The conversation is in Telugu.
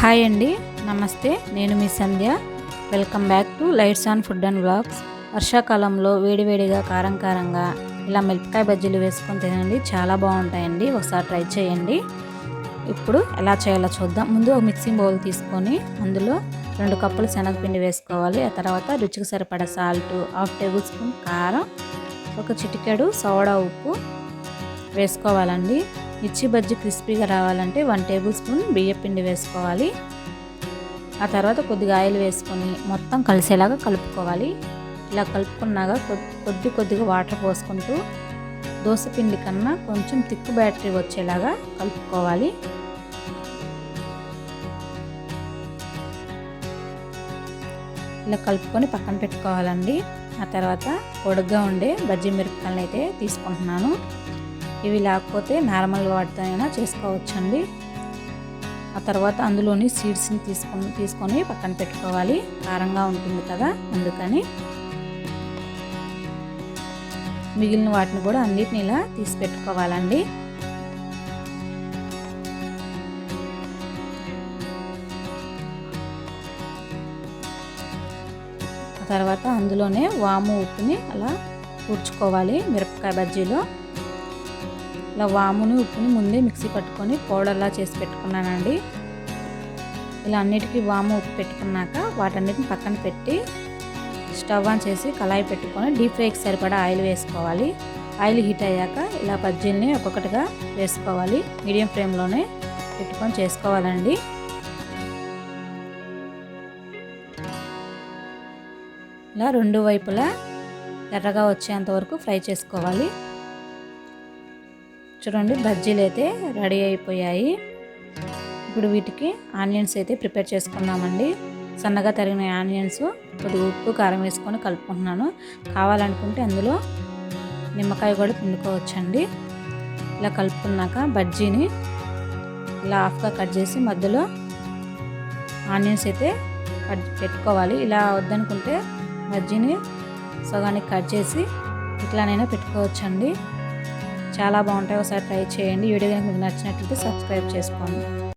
హాయ్ అండి నమస్తే నేను మీ Sandhya. Welcome back to lights on food and blogs వర్షాకాలంలో వేడివేడిగా కారం కారంగా ఇలా మిరపకాయ బజ్జీలు వేసుకొని తినండి. చాలా బాగుంటాయండి. ఒకసారి ట్రై చేయండి. ఇప్పుడు ఎలా చేయాలో చూద్దాం. ముందు ఒక మిక్సింగ్ బౌల్ తీసుకొని అందులో రెండు కప్పులు శనగపిండి వేసుకోవాలి. ఆ తర్వాత రుచికి సరిపడా సాల్ట్ హాఫ్ టేబుల్ స్పూన్ కారం ఒక చిటికెడు సోడా ఉప్పు వేసుకోవాలండి. మిర్చి బజ్జీ క్రిస్పీగా రావాలంటే వన్ టేబుల్ స్పూన్ బియ్యం పిండి వేసుకోవాలి. ఆ తర్వాత కొద్దిగా ఆయిల్ వేసుకొని మొత్తం కలిసేలాగా కలుపుకోవాలి. ఇలా కలుపుకున్నాక కొద్ది కొద్దిగా వాటర్ పోసుకుంటూ దోశ పిండి కన్నా కొంచెం తిక్కు బ్యాటరీ వచ్చేలాగా కలుపుకోవాలి. ఇలా కలుపుకొని పక్కన పెట్టుకోవాలండి. ఆ తర్వాత పొడుగ్గా ఉండే బజ్జీ మిరపకాయలు అయితే తీసుకుంటున్నాను. ఇవి లేకపోతే నార్మల్ వాటితోనైనా చేసుకోవచ్చండి. ఆ తర్వాత అందులోని సీడ్స్ని తీసుకొని తీసుకొని పక్కన పెట్టుకోవాలి. కారంగా ఉంటుంది కదా అందుకని. మిగిలిన వాటిని కూడా అన్నిటిని ఇలా తీసి పెట్టుకోవాలండి. తర్వాత అందులోనే వాము ఉప్పుని అలా కూర్చుకోవాలి మిరపకాయ బజ్జీలో. ఇలా వాముని ఉప్పుని ముందే మిక్సీ పట్టుకొని పౌడర్లా చేసి పెట్టుకున్నానండి. ఇలా అన్నిటికీ వాము ఉప్పు పెట్టుకున్నాక వాటన్నిటిని పక్కన పెట్టి స్టవ్ ఆన్ చేసి కళాయి పెట్టుకొని డీప్ ఫ్రైకి సరిపడా ఆయిల్ వేసుకోవాలి. ఆయిల్ హీట్ అయ్యాక ఇలా బజ్జీల్ని ఒక్కొక్కటిగా వేసుకోవాలి. మీడియం ఫ్లేమ్లోనే పెట్టుకొని చేసుకోవాలండి. ఇలా రెండు వైపులా ఎర్రగా వచ్చేంత వరకు ఫ్రై చేసుకోవాలి. చూడండి బజ్జీలు అయితే రెడీ అయిపోయాయి. ఇప్పుడు వీటికి ఆనియన్స్ అయితే ప్రిపేర్ చేసుకున్నామండి సన్నగా తరిగిన ఆనియన్స్ కొద్దిగా ఉప్పు కారం వేసుకొని కలుపుకుంటున్నాను. కావాలనుకుంటే అందులో నిమ్మకాయ కూడా పిండుకోవచ్చండి. ఇలా కలుపుకున్నాక బజ్జీని ఇలా హాఫ్గా కట్ చేసి మధ్యలో ఆనియన్స్ అయితే కట్ పెట్టుకోవాలి. ఇలా వద్దనుకుంటే బజ్జీని సగానికి కట్ చేసి ఇట్లానైనా పెట్టుకోవచ్చండి. చాలా బాగుంటాయి. ఒకసారి ట్రై చేయండి. వీడియో కనుక మీకు నచ్చినట్లయితే సబ్స్క్రైబ్ చేసుకోండి.